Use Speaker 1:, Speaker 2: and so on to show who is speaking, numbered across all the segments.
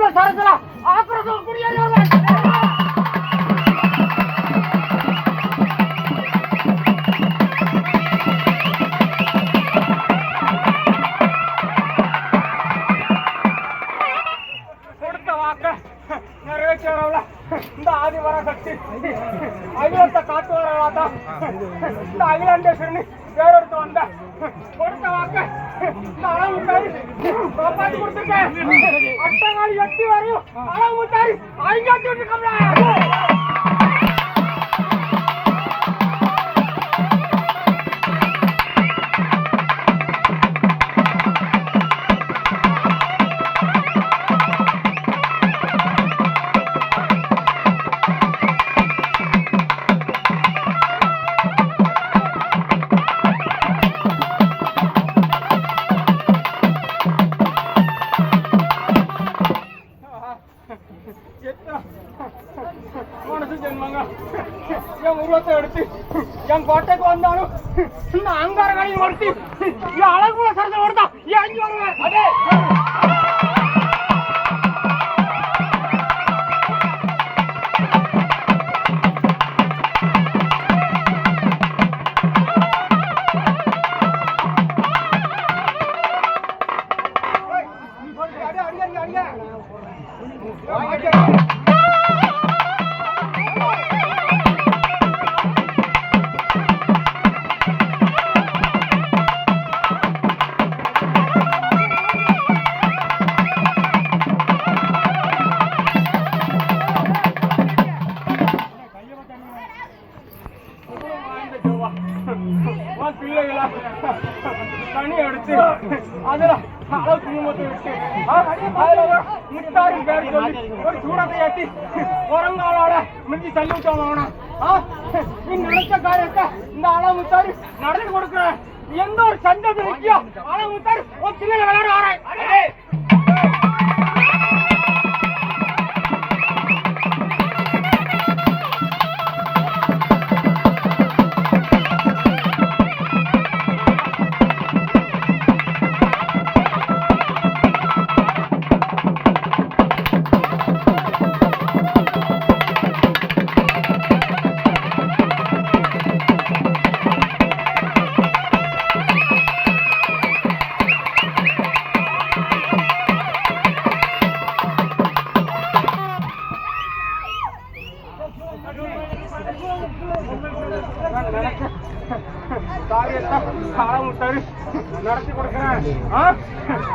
Speaker 1: மாப்பிள்ள சரத்துல ஆக்ரோஷம் குடியேறியவர்கள் கொடுத்த வாக்க இந்த ஆதிவர சக்தி. அகிலத்தை காட்டுவார்களா தான் இந்த அகிலாண்டேஸ்வரனி பேரெடுத்து வந்த. கொடுத்த வாக்க இந்த அளவுத்தாரி காப்பாத்தி கொடுத்துருக்கேன் அட்டகாலி எட்டி வரையும் அளவு அளவுத்தாரி அழிஞ்சாட்டி விட்டுருக்கோம்ல என் வந்தாலும் இந்த அங்கார ஒருத்தி என் அழகுல சரத்தை ஒருத்தா ஏன் அஞ்சு வருவேன். அதே ஒரு பேர் சொல்லி ஒரு சூடத்தை ஏத்தி உரங்காலோட மிஞ்சி தள்ளி விட்டோம் அவனை நீ நினைச்ச காரியத்தை இந்த அளவு முத்தாரி நடந்து கொடுக்குற எந்த ஒரு சண்டை இருக்கியோ அளவு முத்தாரி ஒரு சின்ன விளையாட வரேன் நடத்தி கொடுக்குறேன். ஆ?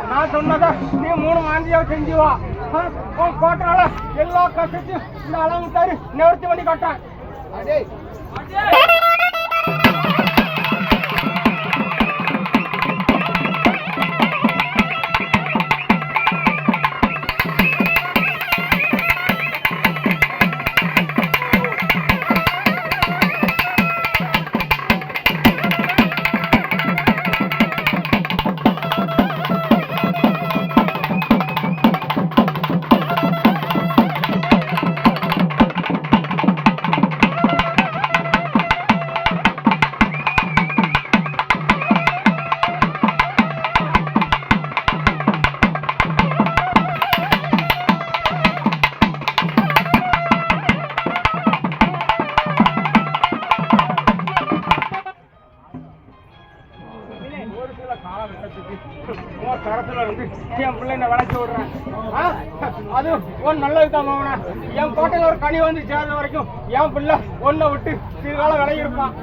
Speaker 1: நான் சொன்னதை நீ மூணு மாந்தியா செஞ்சு வா. ஆ? உன் கோட்டால எல்லா கஷ்டத்தையும் இந்த அளவுட்டாரு நிவர்த்தி பண்ணி காட்டேன் இருந்து என் பிள்ளைங்க விளைச்சி விடுறேன். அது ஒரு நல்லதுதான் மாமனா என் கோட்டையில் ஒரு கனி வந்து சேர்ந்த வரைக்கும் என் பிள்ளை ஒன்னை விட்டு சிறுகாலம் விலகி இருப்பான்.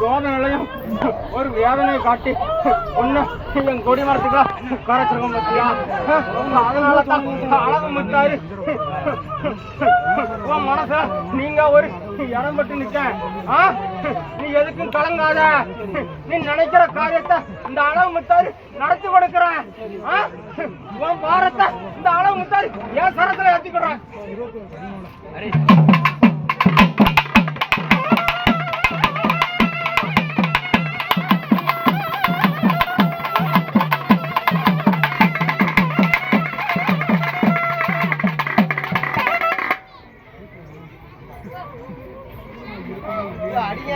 Speaker 1: சோதனையும் ஒரு வேதனையை காட்டி ஒன்று என் கொடி மரத்துக்கா கரைச்சிருக்கோம் பத்தியா? அதனால தான் அழகு முத்தாரு உன் மனச நீங்க ஒரு இடம் பட்டு நிக்க ஆ? நீ எதுக்கும் கலங்காத. நீ நினைக்கிற காரியத்தை இந்த அளவு முத்தாரு நடத்தி கொடுக்கிறேன். ஆ? உன் பாரத்தை இந்த அளவு முத்தாரு என் சரத்துல ஏத்திக்கிறேன் அடிங்க.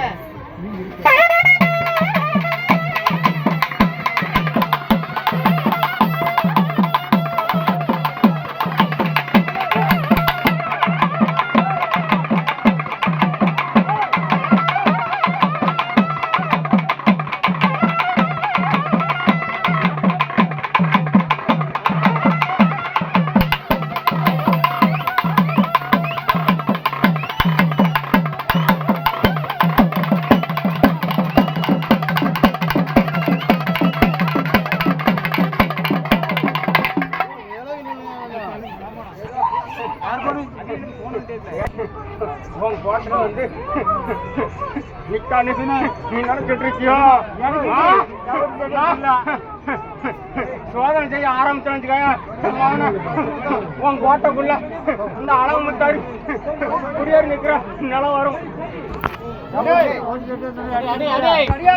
Speaker 1: கோட்டை வந்து நீ நினைச்சிட்டு இருக்கியோ சோதனை செய்ய ஆரம்பிச்சு உன் கோட்டைக்குள்ள இந்த அளவு முத்தாடி குடியேறி நிக்கிற நிலம் வரும் அடியா.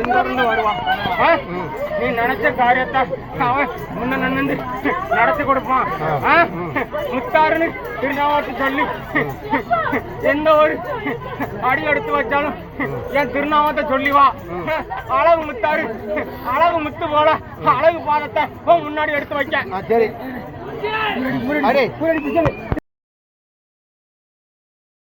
Speaker 1: எங்கிருந்து வருவான் நீ நினைச்ச காரியத்தை அவன் முன்ன நின்று நடத்தி கொடுப்பான்? முத்தாருன்னு திருநாவாட்டு சொல்லி எந்த ஒரு அடி எடுத்து வச்சாலும் என் திருநாமத்தை சொல்லி வா. அழகு முத்தாரு அழகு முத்து போல அழகு பாதத்தை முன்னாடி எடுத்து வைக்க.
Speaker 2: சரி.